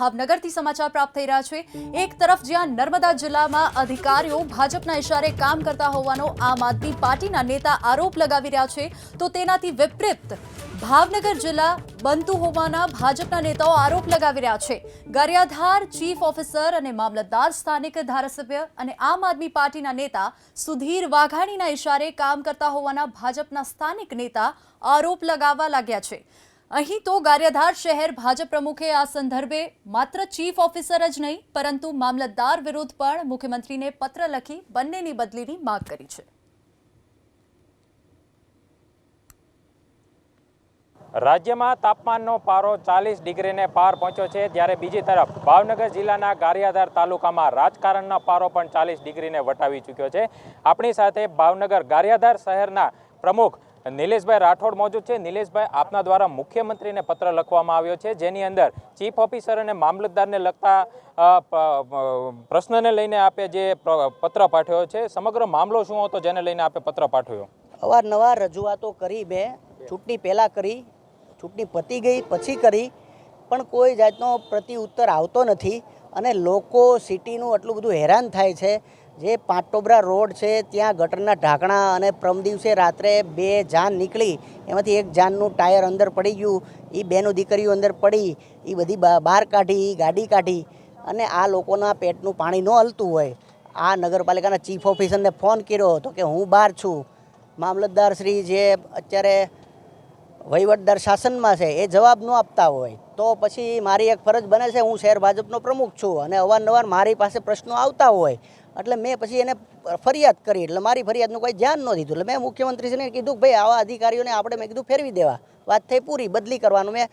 ભાવનગરથી સમાચાર પ્રાપ્ત થઈ રહ્યા છે. એક તરફ જ્યાં નર્મદા જિલ્લામાં અધિકારીઓ ભાજપના ઇશારે કામ કરતા હોવાનો આમ આદમી પાર્ટીના નેતા આરોપ લગાવી રહ્યા છે, તો તેનાથી વિપરીત ભાવનગર જિલ્લા બનતું હોવાના ભાજપના નેતાઓ આરોપ લગાવી રહ્યા છે. ગરિયાધાર ચીફ ઓફિસર અને મામલતદાર સ્થાનિક ધારાસભ્ય અને આમ આદમી પાર્ટીના નેતા સુધીર વાઘાણીના ઇશારે કામ કરતા હોવાના ભાજપના સ્થાનિક નેતા આરોપ લગાવવા લાગ્યા છે. અહીં તો ગારિયાધાર શહેર ભાજપ પ્રમુખે આ સંદર્ભે માત્ર ચીફ ઓફિસર જ નહીં, પરંતુ મામલતદાર વિરુદ્ધ પણ મુખ્યમંત્રીને પત્ર લખી બંનેની બદલીની માંગ કરી છે. રાજ્યમાં તાપમાનનો પારો ચાલીસ ડિગ્રીને પાર પહોંચ્યો છે, જ્યારે બીજી તરફ ભાવનગર જિલ્લાના ગારિયાધાર તાલુકામાં રાજકારણનો પારો પણ ચાલીસ ડિગ્રીને વટાવી ચૂક્યો છે. આપણી સાથે ભાવનગર ગારિયાધાર શહેરના પ્રમુખ નિલેશભાઈ રાઠોડ મોજૂદ છે. નિલેશભાઈ, આપના દ્વારા મુખ્યમંત્રીને પત્ર લખવામાં આવ્યો છે. જેની અંદર ચીફ ઓફિસર અને મામલતદારને લગતા પ્રશ્નને લઈને આપે જે પત્ર પાઠવ્યો છે. સમગ્ર મામલો શું હતો જેને લઈને આપે પત્ર પાઠવ્યો અવારનવાર રજૂઆતો કરી મેં ચૂંટણી પહેલાં કરી, ચૂંટણી પતી ગઈ, પછી કરી. પણ કોઈ જાતનો પ્રતિ ઉત્તર આવતો નથી અને લોકો સિટીનું આટલું બધું હેરાન થાય છે. જે પાટોબરા રોડ છે, ત્યાં ગટરના ઢાંકણા અને પ્રમ દિવસે રાત્રે બે જાન નીકળી. એમાંથી એક જાનનું ટાયર અંદર પડી ગયું. એ બેનું દીકરીઓ અંદર પડી. એ બધી બહાર કાઢી, ગાડી કાઢી અને આ લોકોના પેટનું પાણી ન હલતું હોય. આ નગરપાલિકાના ચીફ ઓફિસરને ફોન કર્યો તો કે હું બહાર છું. મામલતદાર શ્રી જે અત્યારે વહીવટદાર શાસનમાં છે, એ જવાબ ન આપતા હોય. તો પછી મારી એક ફરજ બને છે, હું શહેર ભાજપનો પ્રમુખ છું અને અવારનવાર મારી પાસે પ્રશ્નો આવતા હોય. એટલે મેં પછી એને ફરિયાદ કરી. એટલે મારી ફરિયાદનું કોઈ ધ્યાન ન દીધું. એટલે મેં મુખ્યમંત્રીશ્રીને કીધું કે ભાઈ આવા અધિકારીઓને આપણે મેં કીધું ફેરવી દેવા. વાત થઈ પૂરી બદલી કરવાનું. મેં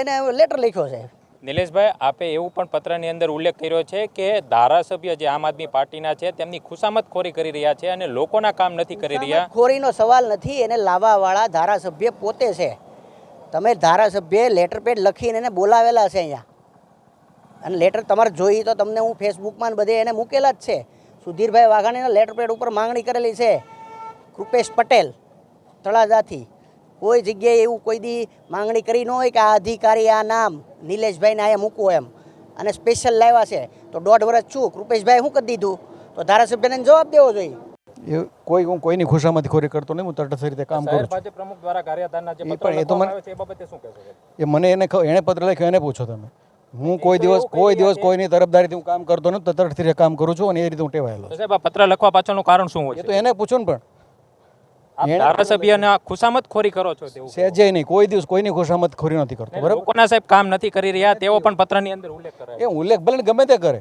એને લેટર લખ્યો છે. નિલેશભાઈ આપે એવું પણ પત્રની અંદર ઉલ્લેખ કર્યો છે કે ધારાસભ્ય જે આમ આદમી પાર્ટીના છે તેમની ખુશામતખોરી કરી રહ્યા છે અને લોકોના કામ નથી કરી રહ્યા. ખોરીનો સવાલ નથી એને લાવવાવાળા ધારાસભ્ય પોતે છે. તમે ધારાસભ્યએ લેટર પેડ લખીને એને બોલાવેલા છે અહીંયા. અને લેટર તમારે જોઈએ તો તમને હું ફેસબુકમાં બધે એને મૂકેલા જ છે. સુધીરભાઈ વાઘાણીના લેટર પેડ ઉપર માંગણી કરેલી છે. કૃપેશ પટેલ તળાજાથી. કોઈ જગ્યાએ એવું કોઈ દી માંગણી કરી ન હોય કે આ અધિકારી આ નામ નિલેશભાઈને અહીંયા મૂકવો એમ. અને સ્પેશિયલ લાવ્યા છે. તો દોઢ વર્ષ છું. કૃપેશભાઈ શું કરી દીધું? તો ધારાસભ્યને જવાબ દેવો જોઈએ. એ કોઈ હું કોઈની ખુશામાંથી ખોરી કરતો નહીં. હું તટસ્થ રીતે કામ કરું છું. પ્રમુખ દ્વારા જે એ પત્ર એ તો મને- આવ્યો એ બાબતે શું કહેશો? એ મને એને એણે પત્ર લખ્યો એને પૂછો તમે. હું કોઈ દિવસ કોઈ દિવસ કોઈની તરફદારીથી હું કામ કરતો નથી તરફથી કામ કરું છું અને એ રીતે હું ટેવાયેલો સાહેબ આ પત્ર લખવા પાછળનું કારણ શું હોય એ તો એને પૂછો ને પણ. આપ ધારાસભ્યના ખુશામત ખોરી કરો છો તેવું સહેજે નહીં કોઈ દિવસ કોઈની ખુશામત ખોરી નથી કરતો બરાબર? લોકોના સાહેબ કામ નથી કરી રહ્યા તેવો પણ પત્રની અંદર ઉલ્લેખ કરાયો એ ઉલ્લેખ ભલે ને ગમે તે કરે.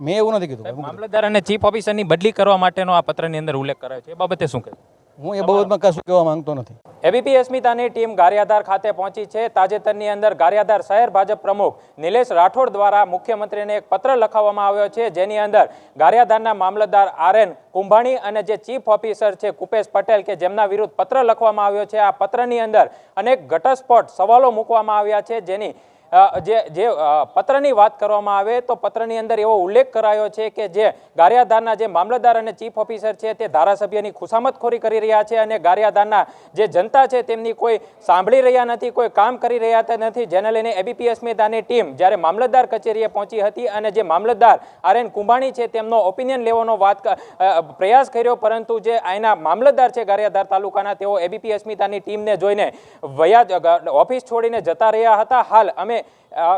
મેં એવું નથી કીધું. મામલતદાર અને ચીફ ઓફિસરની બદલી કરવા માટેનો આ પત્રની અંદર ઉલ્લેખ કરાયો છે એ બાબતે શું કહેશો? હું એ બાબતમાં કશું કહેવા માંગતો નથી. એબીપી અસ્મિતાની ટીમ ગારિયાધાર ખાતે પહોંચી છે. તાજેતરની અંદર ગારિયાધાર શહેર ભાજપ પ્રમુખ નિલેશ રાઠોડ દ્વારા મુખ્યમંત્રીને એક પત્ર લખાવવામાં આવ્યો છે. જેની અંદર ગારિયાધારના મામલતદાર આર એન કુંભાણી અને જે ચીફ ઓફિસર છે કુપેશ પટેલ કે જેમના વિરુદ્ધ પત્ર લખવામાં આવ્યો છે. આ પત્રની અંદર અનેક ઘટસ્ફોટ સવાલો મૂકવામાં આવ્યા છે. જેની જે જે પત્રની વાત કરવામાં આવે તો પત્રની અંદર એવો ઉલ્લેખ કરાયો છે કે જે ગારિયાધારના જે મામલતદાર અને ચીફ ઓફિસર છે તે ધારાસભ્યની ખુશામતખોરી કરી રહ્યા છે અને ગારિયાધારના જે જનતા છે તેમની કોઈ સાંભળી રહ્યા નથી, કોઈ કામ કરી રહ્યા નથી. જેને લઈને એબીપી અસ્મિતાની ટીમ જ્યારે મામલતદાર કચેરીએ પહોંચી હતી અને જે મામલતદાર આર એન કુંભાણી છે તેમનો ઓપિનિયન લેવાનો વાત પ્રયાસ કર્યો, પરંતુ જે આના મામલતદાર છે ગારિયાધાર તાલુકાના, તેઓ એબીપી અસ્મિતાની ટીમને જોઈને વયા ઓફિસ છોડીને જતા રહ્યા હતા. હાલ અમે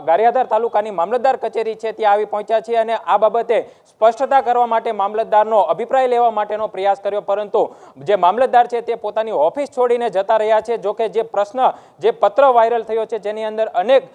ગારિયાધાર તાલુકાની મામલતદાર કચેરી છે, ત્યાં આવી પહોંચ્યા છે અને આ બાબતે સ્પષ્ટતા કરવા માટે મામલતદારનો અભિપ્રાય લેવા માટેનો પ્રયાસ કર્યો. પરંતુ જે મામલતદાર છે, તે પોતાની ઓફિસ છોડીને જતા રહ્યા છે, જોકે જે પ્રશ્ન, જે પત્ર વાયરલ થયો છે, જેની અંદર અનેક